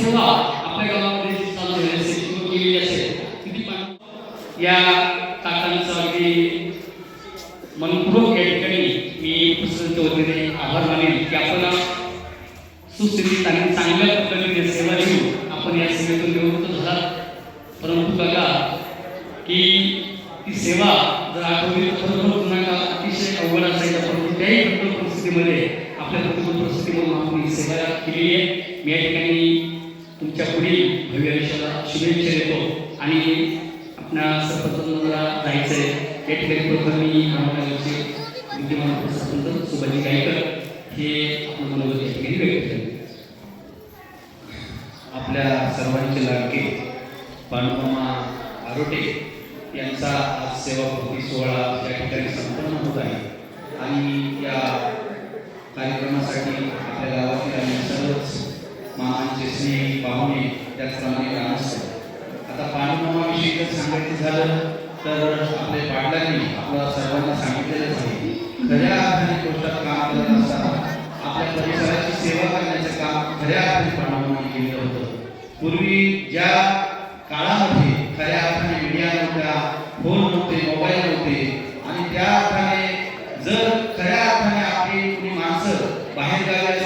सेवा आपल्या गावामध्ये चालू झाली असेल केलेली असेल किती या काकांचं अगदी मनपूर्वक या ठिकाणी मी पुस्तकांच्या वतीने आभार मानेन की आपण सुस्थितीत आणि चांगल्या पद्धतीने सेवा देऊन आपण या सेवेतून निवृत्त झालात परंतु काका की ती सेवा जर आठवली तर खरोखर पुन्हा का अतिशय अवघड असायच्या परंतु त्याही प्रतिकूल परिस्थितीमध्ये आपल्या प्रतिकूल परिस्थितीमधून आपण ही सेवा केलेली आहे. मी या ठिकाणी तुमच्या पुढील भव्य आयुष्याला शुभेच्छा देतो. आणि आपल्या सरपंचांना जायचं आहे. या ठिकाणी प्रथम मी महाराजांचे विद्यमान सरपंच सुभाजी गायकर हे आपण मनोगत या ठिकाणी व्यक्त आपल्या सर्वांचे लाडके पांडुमा आरोटे यांचा आज सेवापूर्ती सोहळा या ठिकाणी संपन्न होत आहे. आणि या कार्यक्रमासाठी आपल्या गावातील आणि सर्वच मामांचे स्नेही पाहुणे त्याचप्रमाणे ग्रामस्थ आता पांडुमामाविषयी जर सांगायचं झालं तर आपले पाटलांनी आपल्या सर्वांना सांगितलेलंच आहे. खऱ्या अर्थाने कोर्टात काम करत असताना आपल्या परिसराची सेवा करण्याचं काम खऱ्या अर्थाने पांडुमामाने केलं होतं. पूर्वी ज्या काळामध्ये खऱ्या अर्थाने मीडिया नव्हत्या फोन नव्हते मोबाईल नव्हते आणि त्या अर्थाने जर खऱ्या अर्थाने आपली कुणी माणसं बाहेर गावी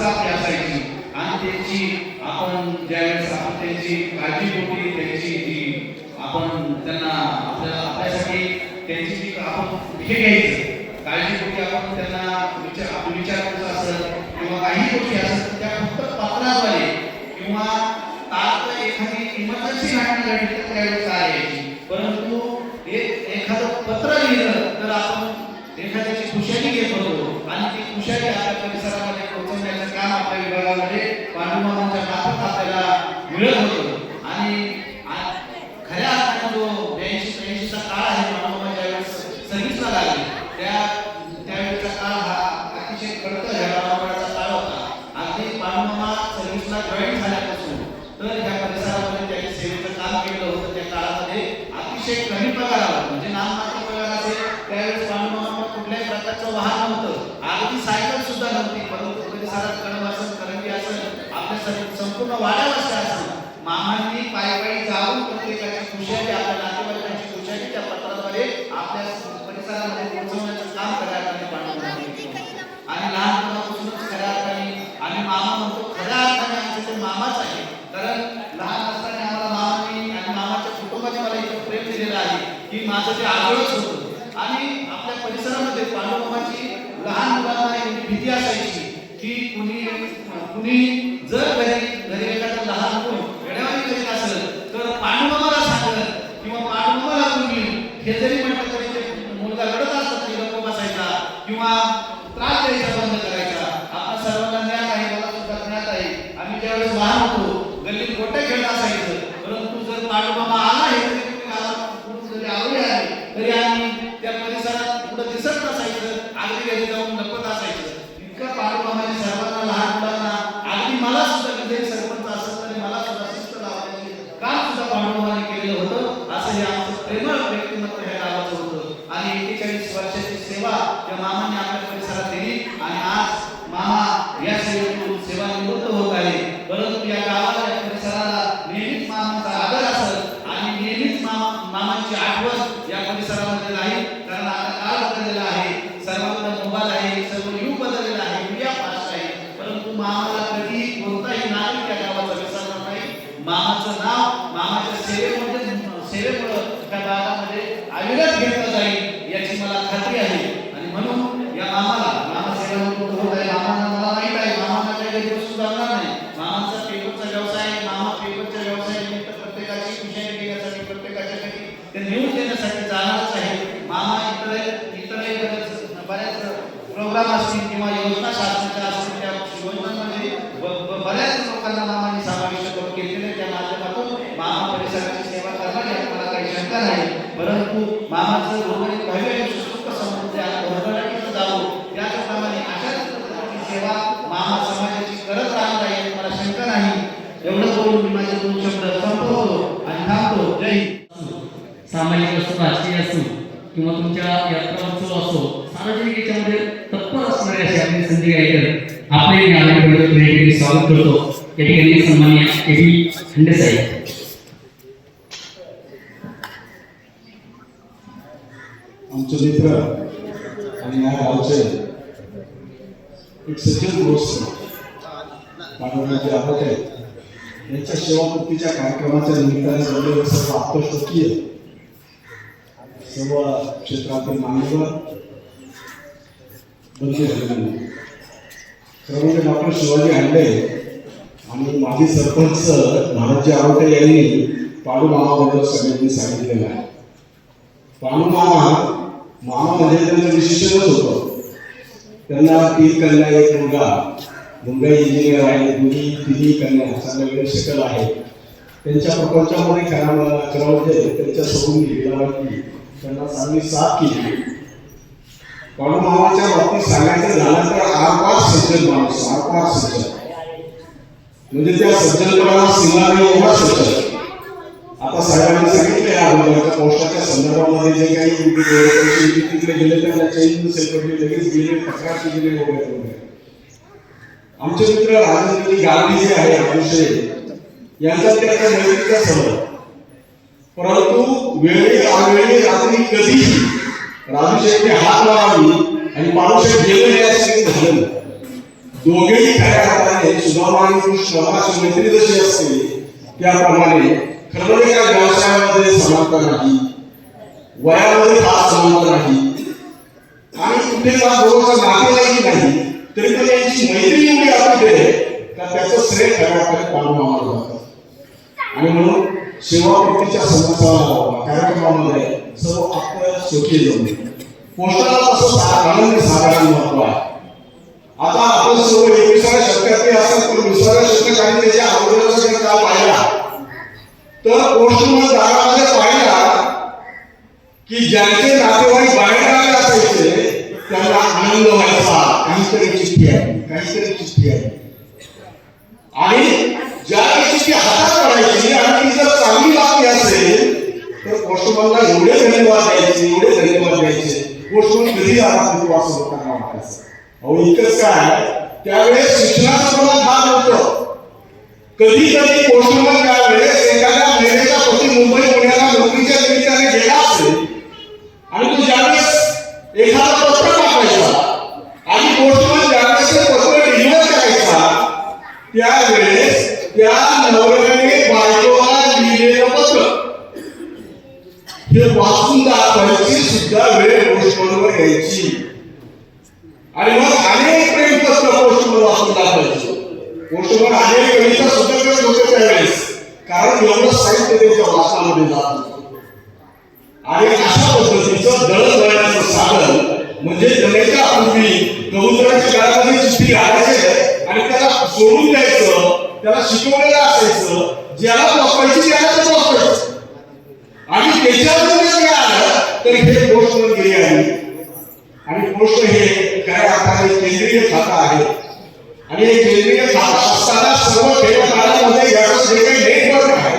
माणसं आपली असायची आणि त्यांची आपण ज्यावेळेस आपण त्यांची काळजीपोटी त्यांची जी आपण त्यांना आपल्या आपल्यासाठी त्यांची जी आपण हे घ्यायचं काळजीपोटी आपण त्यांना विचार आपण विचारपूस असेल किंवा काही गोष्टी असेल त्या फक्त पत्राद्वारे किंवा तात्काळ एखादी इमर्जन्सी घटना घडली तर त्यावेळेस आहे परंतु एक एखादं पत्र लिहिलं तर आपण एखाद्याची खुशाली घेत होतो आणि ती खुशाली आपल्या परिसरामध्ये काम आपल्या विभागामध्ये पांडुमामांच्या मार्फत आपल्याला मिळत होतं. आणि खऱ्या अर्थाने जो ब्याऐंशी त्र्याऐंशीचा काळ आहे पांडुमामा ज्यावेळेस सर्व्हिसला लागली. त्या त्यावेळेचा काळ हा अतिशय कडक झळाळाचा काळ होता. अगदी पांडुमामा सर्व्हिसला जॉईन झाल्यापासून तर ह्या परिसरामध्ये त्यांनी सेवेचं काम केलं होतं. त्या काळामध्ये अतिशय कमी पगारावर म्हणजे नाममात्र पगार असेल त्यावेळेस पांडुमामा कुठल्याही प्रकारचं वाहन नव्हतं. अगदी सायकल सुद्धा नव्हती परंतु परिसरात कणव असेल करंजी असेल आपल्या सं- संपूर्ण वाड्यावरच्या असेल मामांनी पायी पायी जाऊन प्रत्येकाची खुशाली आपल्या नातेवाईकांची खुशाली त्या पत्राद्वारे आपल्या परिसरामध्ये पोहोचवण्याचं काम खऱ्या अर्थाने पांडुरंगाने आणि लहानपणापासूनच खऱ्या अर्थाने आम्ही मामा म्हणतो खऱ्या अर्थाने आमचे ते मामाच आहे कारण लहान असताना आम्हाला मामाने आणि मामाच्या कुटुंबाने मला इथं प्रेम दिलेलं आहे की माझं ते आजोळच होतं. आणि आपल्या परिसरामध्ये पांडुरंगाची लहान मुलांना एवढी भीती असायची की कुणी कुणी जर घरी घरी एखादं लहान मूल वेळेवारी करीत असेल तर पांडुमामाला सांगत किंवा पांडुमामाला तुम्ही हे जरी म्हटलं तरी ते मुलगा रडत असला तरी गप्प बसायचा किंवा त्रास द्यायचा बंद करायचा. आपण सर्वांना ज्ञान आहे मला सुद्धा ज्ञात आहे. आम्ही ज्यावेळेस लहान होतो गल्ली गोट्या खेळत असायचं. परंतु जर पांडुमामा आला हे जरी कोणी आहे तरी आम्ही त्या परिसरात कुठं दिसत नसायचं. अगदी घरी जाऊन लपत असायचं. इतकं पांडुमामाने सर्वांना लहान मुलांना अगदी मला सुद्धा विजय सरपंच असत तरी मला सुद्धा शिस्त लावायची काम सुद्धा पांडुमामाने केलेलं होतं. असं हे आमचं प्रेमळ व्यक्तिमत्व ह्या गावाचं होतं. आणि एकेचाळीस वर्षाची सेवा त्या मामाने आपल्या परिसरात दिली आणि आज मामा या सेवेतून सेवा निवृत्त होत आहे परंतु या गावाला या परिसराला नेहमीच मामांचा आदर असेल आणि नेहमीच मामा मामांची आठवण या परिसरामध्ये राहील कारण आता काळ बदललेला आहे सर्वांकडे मोबाईल आहे सर्व युग बदललेला आहे मीडिया फास्ट आहे परंतु मामाला कधीही कोणताही नागरिक या गावाचा विसरणार नाही मामाचं नाव मामाच्या सेवेमध्ये सेवेमुळं त्या भागामध्ये अविरत घेतलं जाईल याची मला खात्री आहे आणि म्हणून या मामाला मामा सेवा निवृत्त होत आहे मामांना मला माहीत आहे मामांना काही काही वस्तू जाणार नाही मामांचा पेपरचा व्यवसाय आहे. मामा पेपरच्या व्यवसायानिमित्त प्रत्येकाची खुशाली घेण्यासाठी प्रत्येकाच्या घरी ते नेऊन देण्यासाठी जाणारच आहे मामा इतर इतरही बरेच बऱ्याच प्रोग्राम असतील किंवा योजना शासनाच्या असतील त्या योजनांमध्ये ब- ब- बऱ्याच लोकांना मामाने समाविष्ट करून घेतलेले त्या माध्यमातून मामा परिसराची सेवा करणार यात मला आहे. परंतु मामाचं उर्वरित भव्य सुख समृद्धी आणि भरभराटीचं जावं त्याचप्रमाणे अशाच सेवा मामा समाजाची करत राहणार आहे मला शंका नाही. एवढं बोलून मी माझे दोन शब्द संपवतो आणि थांबतो. जय सामाजिक असो राजकीय असो किंवा तुमच्या यात्रा उत्सव असो सार्वजनिक याच्यामध्ये तत्पर असणारे असे आपले संजय गायकर आपले ज्ञानाकडे स्वागत करतो. या ठिकाणी सन्मान्य ए खंडे साहेब आमचे मित्र आणि या गावचे एक सज्जन गोष्ट पांडुरंगाचे आपटे यांच्या सेवामुक्तीच्या कार्यक्रमाच्या निमित्ताने जवळजवळ सर्व आत्मस्तकीय सर्व क्षेत्रातील मान्यवर बंधू खरं म्हणजे डॉक्टर शिवाजी हांडे आणि माजी सरपंच महाराजी आवटे यांनी पाडू मामाबद्दल सगळ्यांनी सांगितलेलं आहे. पाडू मामा मामा म्हणजे त्यांचं विशिष्टच होतं त्यांना तीन कन्या एक मुलगा मुंबई इंजिनियर आहे दोन्ही तिन्ही कन्या सगळ्याकडे शिकल आहे. त्यांच्या प्रपंचामध्ये खरा मला म्हणजे त्यांच्या सोडून लीलावती त्यांना चांगली साथ केली. पण मामाच्या बाबतीत सांगायचं झालं तर आरपार सज्जन माणूस आरपार सज्जन. म्हणजे त्या सज्जनपणाला सीमा नाही एवढा सज्जन. आता साहेबांनी सांगितले अगोदरच्या पोस्टाच्या संदर्भामध्ये जे काही तिकडे गेले त्यांना चैन सेपटली लगेच गेले तक्रार केलेली वगैरे वगैरे आमचे मित्र राजेंद्रजी गांधी जे आहे अतिशय यांचा त्याच्या नैतिकता समज परंतु वेळी अवेळी रात्री कधीही राजूशेठने हात लावावी आणि माणूस गेले नाही झालं दोघेही खऱ्या हाताने सुदामा आणि कृष्ण अशी मैत्री जशी असते त्याप्रमाणे खरं या व्यवसायामध्ये समानता नाही. वयामध्ये फार समानता नाही. आणि कुठे दोघांचा नातेवाईक नाही तरी पण यांची मैत्री एवढी आहे का त्याचं श्रेय खऱ्या अर्थाने आम्हाला जातं आणि म्हणून सेवापूर्तीच्या संस्थाला कार्यक्रमामध्ये सर्व आपल्या सुखी जमले पोस्टाला साधारण महत्त्व आहे. आता आपण सर्व एकविसाव्या शतकातले असतात पण विसाव्या शतकात आणि त्याच्या तर वॉशरूम दारामध्ये पाहिला की ज्यांचे नातेवाईक बाहेर आले असायचे त्यांना आनंद व्हायचा. काहीतरी चिठ्ठी आहे काहीतरी चिठ्ठी आहे. आणि ज्या वेळेस हातात पडायची आणि ती जर चांगली बातमी असेल तर वॉशरूमला एवढे धन्यवाद द्यायचे एवढे धन्यवाद द्यायचे. वॉशरूम कधी आला तरी असं लोकांना वाटायचं अहो इतकंच काय त्यावेळेस शिक्षणाचं प्रमाण फार नव्हतं कधी कधी पोस्टमन त्यावेळेस एखाद्या महिलेचा पती मुंबई पुण्याला नोकरीच्या निमित्ताने गेला असेल आणि तो ज्यावेळेस एखादा पत्र टाकायचा आणि पोस्टमन ज्यावेळेस ते पत्र डिलिव्हर करायचा त्यावेळेस त्या नवऱ्याने बायकोला लिहिलेलं पत्र. हे वाचून दाखवायची सुद्धा वेळ पोस्टमनवर घ्यायची आणि मग अनेक प्रेमपत्र पोस्टमन वाचून दाखवायची. पोस्टमन अनेक कविता सुद्धा करत होते त्यावेळेस कारण एवढं साहित्य त्यांच्या वाचनामध्ये जात आणि अशा पद्धतीचं दळणवळणाचं साधन म्हणजे जमेच्या पूर्वी कबुतराच्या काळामध्ये चिठ्ठी घालायचे आणि त्याला सोडून द्यायचं त्याला शिकवलेलं असायचं ज्याला वापरायची त्याला तर वापरायचं. आणि त्याच्यावर जर काय आलं तर हे पोस्टमन गेले आहे. आणि पोस्ट हे काय अर्थाने केंद्रीय खातं आहे. आणि हे केंद्रीय खातं असताना सर्व ठेवादारांमध्ये याचं जे काही नेटवर्क आहे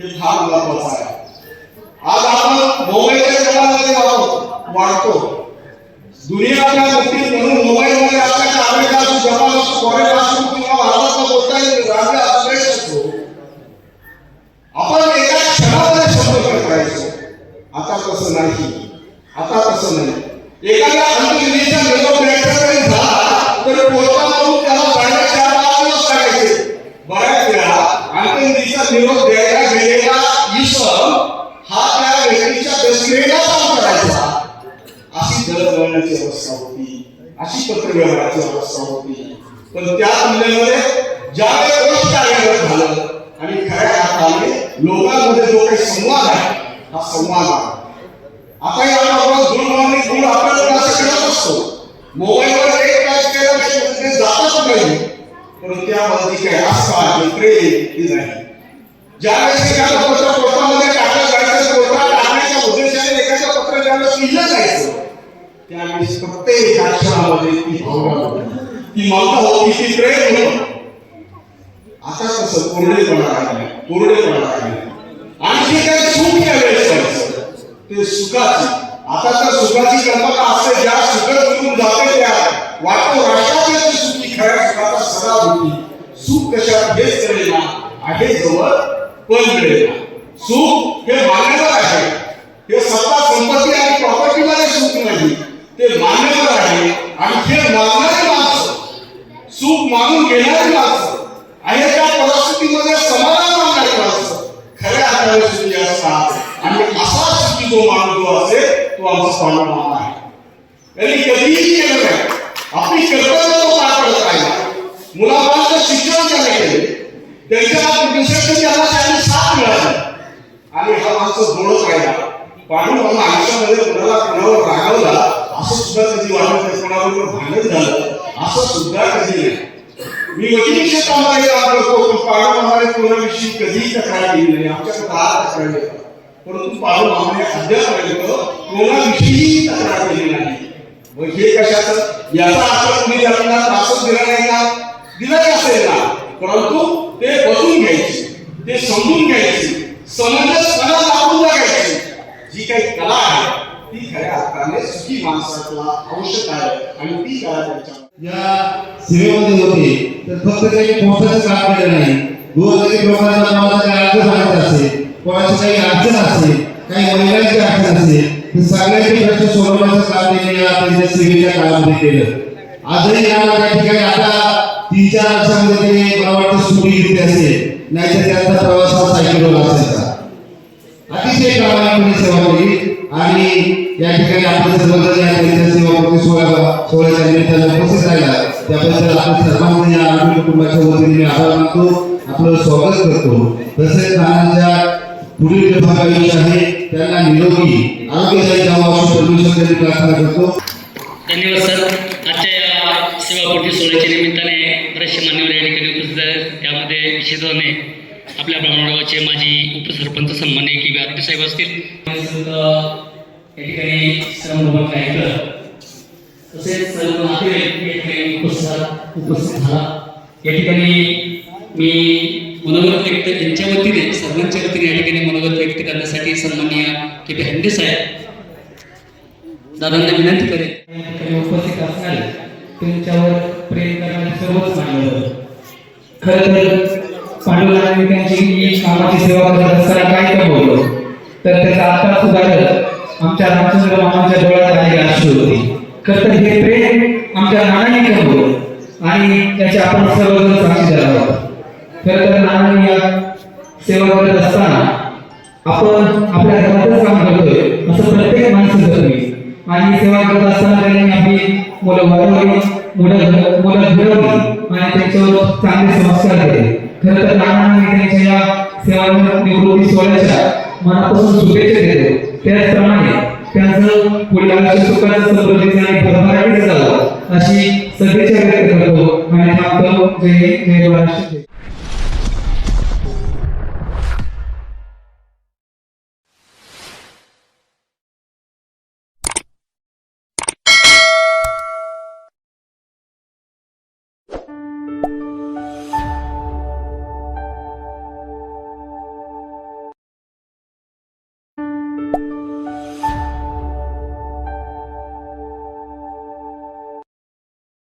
हे फार महत्वाचं आहे आज आपण मोबाईलच्या जगामध्ये वापरतो वाढतो दुनियाच्या बाबतीत म्हणून मोबाईलमध्ये आपल्याला अमेरिका असो जपान असो कोरिया असो अशी दळदळण्याची अवस्था होती अशी पत्रव्यवहाराची अवस्था होती पण त्या तुलनेमध्ये ज्यावेळेस गोष्ट कार्यान्वित झालं आणि खऱ्या अर्थाने लोकांमध्ये जो काही संवाद आहे हा संवाद आहे. आता या लोकांना दूरध्वनी दूर आपल्याला असं करत असतो. मोबाईलवर एक टाईप केलं की ते जातच नाही. पण त्यामध्ये काही आस्था प्रेम ही नाही. ज्यावेळेस एखादा पत्र पोस्टामध्ये टाकलं जायचं पोस्टात टाकण्याच्या उद्देशाने एखादं पत्र ज्यावेळेस लिहिलं जायचं त्यावेळेस प्रत्येक ती भावना ती ममता होती ती प्रेम आता कसं कोरडेपणा कोरडेपणा आणखी काय सुख त्यावेळेस व्हायचं ते सुखाची आता त्या सुखाची कल्पना असते ज्या सुखद निघून जाते त्या वाटतो राष्ट्राचे सुखी खऱ्या सुखाचा सदा होती सुख कशात हेच कळेना आहे जवळ पण मिळेना सुख हे मान्यवर आहे. हे सत्ता संपत्ती आणि प्रॉपर्टीमध्ये सुख नाही. ते मान्यवर आहे. आणि खेळ मागणारी माणसं चूक मागून घेणारी माणसं आणि त्या परिस्थितीमध्ये समाधान मानणारी माणसं खऱ्या अर्थाने सुखी असतात आणि असा सुखी जो माणूस जो असेल तो आमचा पांडुमामा आहे. त्यांनी कधीही केलं नाही. आपली कर्तव्य तो पार पडत राहिला मुलाबाळांचं शिक्षण त्याने केले. त्यांच्या विषयाची त्यांना त्यांनी साथ मिळाली. आणि हा माणसं जोडत राहिला. पांडुमामा आयुष्यामध्ये कुणाला कुणावर रागवला असं सुद्धा कधी वाटत नाही कोणाबरोबर भांडण झालं असं सुद्धा कधी नाही. मी वकिली क्षेत्रामध्ये काम करतो पण पांडुमामाने कोणाविषयी कधीही तक्रार केली नाही. आमच्याकडे दहा तक्रार येतात परंतु पांडुमामाने अद्यापर्यंत कोणाविषयीही तक्रार केली नाही. मग हे कशाचं? याचा अर्थ तुम्ही आपल्याला त्रासच दिला नाही का? दिला असेल ना. परंतु ते बसून घ्यायचे ते समजून घ्यायचे. समंजसपणा दाखवून जी काही कला आहे ती खऱ्या अर्थाने सुखी माणसाला आवश्यक आहे आणि ती कला त्यांच्या या सेवेमध्ये होते तर फक्त काही पोहोचायचं काम केलं नाही. गोरगरीब लोकांना मला काही अर्ज सांगायचं असेल कोणाची काही अडचण असेल काही महिलांची अडचण असेल तर सगळ्यांचे प्रश्न सोडवण्याचं काम त्यांनी या त्यांच्या सेवेच्या काळामध्ये केलं. आजही या काही ठिकाणी आता तीन चार वर्षामध्ये त्यांनी मला वाटतं स्कूटी घेतली असेल नाहीतर त्यांचा प्रवास हा सायकलवर असेल. अतिशय प्रामाणिकपणे सेवा केली. आणि या ठिकाणी आपण सर्वजण या त्यांच्या सेवापूर्ती सोहळ्या सोहळ्याच्या निमित्ताने उपस्थित राहिला. त्याबद्दल आपण सर्वांनी या आरोग्य कुटुंबाच्या वतीने मी आभार मानतो. आपलं स्वागत करतो. तसेच नानांच्या पुढील विभागाविषयी आहे त्यांना निरोगी आरोग्यदायी जावं अशी परमेश्वराची प्रार्थना करतो. धन्यवाद सर. आजच्या या सेवा सेवापोटी सोहळ्याच्या निमित्ताने बरेचसे मान्यवर या ठिकाणी उपस्थित आहेत. त्यामध्ये विशेष आपल्या ब्राह्मणगावाचे माजी उपसरपंच सन्मान्य की आरोग्य साहेब असतील. या ठिकाणी श्रमभवन कार्यक्रम तसेच सर्व नातेवाईक या ठिकाणी उपस्थित उपस्थित झाला या ठिकाणी मी मनोगत व्यक्त यांच्या वतीने सर्वांच्या वतीने या ठिकाणी मनोगत व्यक्त करण्यासाठी सन्माननीय के पी हंडे साहेब दादांना विनंती करेन. उपस्थित असणारे तुमच्यावर प्रेम करणारे सर्वच मान्यवर खरं तर पांडुरंगाने त्यांची कामाची सेवा करत असताना काय काय बोललो. तर त्याचा आता सुधारत आमच्या रामचंद्र मामांच्या डोळ्यात आलेली अश्रू होती. खरं तर हे प्रेम आमच्या नानाने कमवलं आणि त्याचे आपण सर्वजण साक्षीदार आहोत. खरं तर नानाने या सेवा करत असताना आपण आपल्या घरातच काम करतोय असं प्रत्येक माणसं करतोय आणि सेवा करत असताना त्यांनी आपली मुलं वाढवली मुलं मुलं घडवली आणि त्यांच्यावर चांगले संस्कार केले. खरं तर नानांनी त्यांच्या या सेवांवर निवृत्ती सोहळ्याच्या मनापासून शुभेच्छा देतो. त्याचप्रमाणे त्यांचं पुढील सुखाचं समृद्धीचं आणि भरभराटीचं जावं अशी सदिच्छा व्यक्त करतो. आणि थांबतो. जय जय महाराष्ट्र.